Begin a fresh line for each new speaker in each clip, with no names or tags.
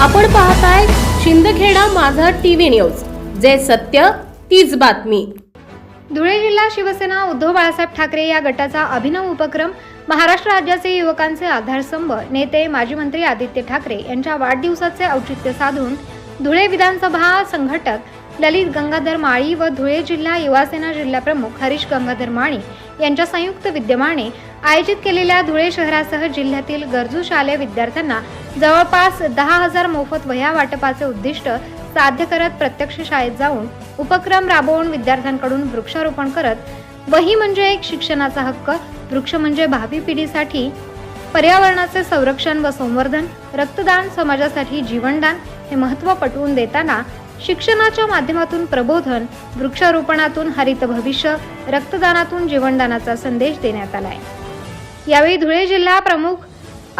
आपण पाहताय शिंदखेडा माझा टीव्ही न्यूज. जे सत्य तीच बातमी.
धुळे जिल्हा शिवसेना उद्धव बाळासाहेब ठाकरे या गटाचा अभिनव उपक्रम महाराष्ट्र राज्याचे युवकांचे आधारस्तंभ नेते माजी मंत्री आदित्य ठाकरे यांच्या वाढदिवसाचे औचित्य साधून धुळे विधानसभा संघटक ललित गंगाधर माळी व धुळे जिल्हा युवासेना जिल्हाप्रमुख हरीश गंगाधर माळी यांच्या संयुक्त विद्यमाने आयोजित केलेल्या धुळे शहरासह जिल्ह्यातील गरजू शालेय विद्यार्थ्यांना जवळपास दहा हजार मोफत वह्या वाटपाचे उद्दिष्ट साध्य करत प्रत्यक्ष शाळेत जाऊन उपक्रम राबवून विद्यार्थ्यांकडून वृक्षारोपण करत वही म्हणजे एक शिक्षणाचा हक्क वृक्ष म्हणजे भावी पिढीसाठी पर्यावरणाचे संरक्षण व संवर्धन रक्तदान समाजासाठी जीवनदान हे महत्त्व पटवून देताना शिक्षणाच्या माध्यमातून प्रबोधन वृक्षारोपणातून हरित भविष्य रक्तदानातून जीवनदानाचा संदेश देण्यात आलाय. यावेळी धुळे जिल्हा प्रमुख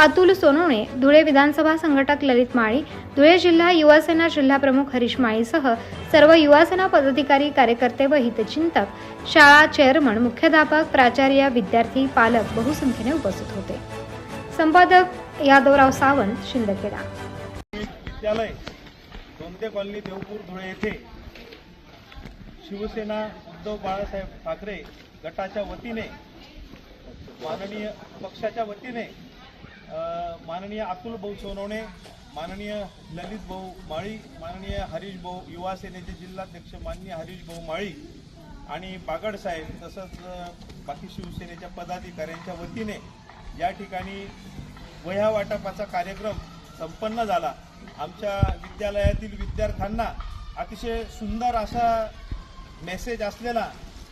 अतुल सोनवणे धुळे विधानसभा संघटक ललित माळी धुळे जिल्हा युवासेना जिल्हाप्रमुख हरीश माळीसह सर्व युवासेना पदाधिकारी कार्यकर्ते व हितचिंतक शाळा चेअरमन मुख्याध्यापक प्राचार्य विद्यार्थी पालक बहुसंख्येने उपस्थित होते. संपादक यादवराव सावंत शिंदखेडा.
विद्यालय कॉलनी देवपूर धुळे येथे शिवसेना उद्धव बाळासाहेब ठाकरे गटाच्या वतीने माननीय पक्षाच्या वतीने माननीय अतुल भाऊ सोनवणे माननीय ललित भाऊ माळी माननीय हरीश भाऊ युवा सेनेचे जिल्हाध्यक्ष माननीय हरीश भाऊ माळी आणि बागड साहेब तसंच बाकी शिवसेनेच्या पदाधिकाऱ्यांच्या वतीने या ठिकाणी वह्या वाटपाचा कार्यक्रम संपन्न झाला. आमच्या विद्यालयातील विद्यार्थ्यांना अतिशय सुंदर असा मेसेज असलेला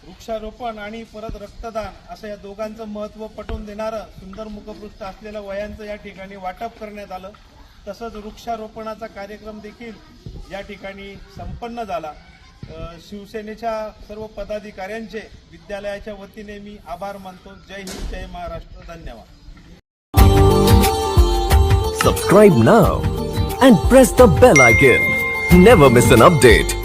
वृक्षारोपण आणि परत रक्तदान असं या दोघांचं महत्त्व पटवून देणारं सुंदर मुखपृष्ठ असलेलं वयांचं या ठिकाणी वाटप करण्यात आलं. तसंच वृक्षारोपणाचा कार्यक्रम देखील या ठिकाणी संपन्न झाला. शिवसेनेच्या सर्व पदाधिकाऱ्यांचे विद्यालयाच्या वतीने मी आभार मानतो. जय हिंद जय महाराष्ट्र. धन्यवाद.
Subscribe now and press the bell icon. Never miss an update.